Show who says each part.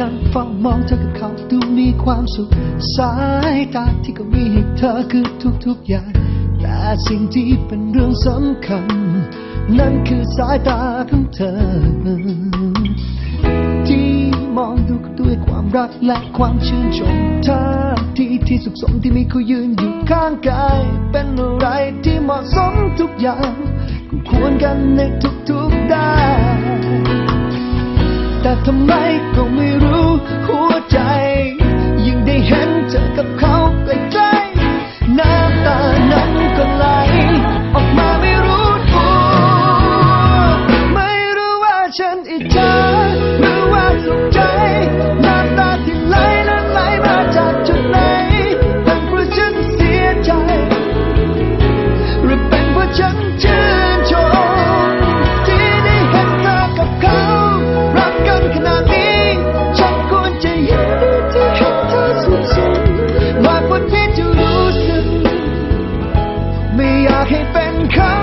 Speaker 1: นั่งเฝ้ามองเธอกับเขาดูมีความสุข สายตาที่ก็มีให้เธอคือทุกๆอย่าง แต่สิ่งที่เป็นเรื่องสำคัญ นั่นคือสายตาของเธอ ที่มองดูด้วยความรักและความชื่นชมท่าทีที่สุขสมที่มีเขายืนอยู่ข้างกาย เป็นอะไรที่เหมาะสมทุกอย่างคู่ควรกันในทุกๆด้านแต่ทำไมก็ไม่ อิจฉาหรือว่าสุขใจน้ำตาที่ไหลนั้นไหลมาจากจุดไหนเป็นเพราะฉันเสียใจ หรือเป็นเพราะฉันชื่นชมที่ได้เห็นเธอกับเขา รักกันขนาดนี้ ฉันควรจะยินดีที่เห็นเธอสุขสุมากกว่าที่จะรู้สึก ไม่อยากให้เป็นเขา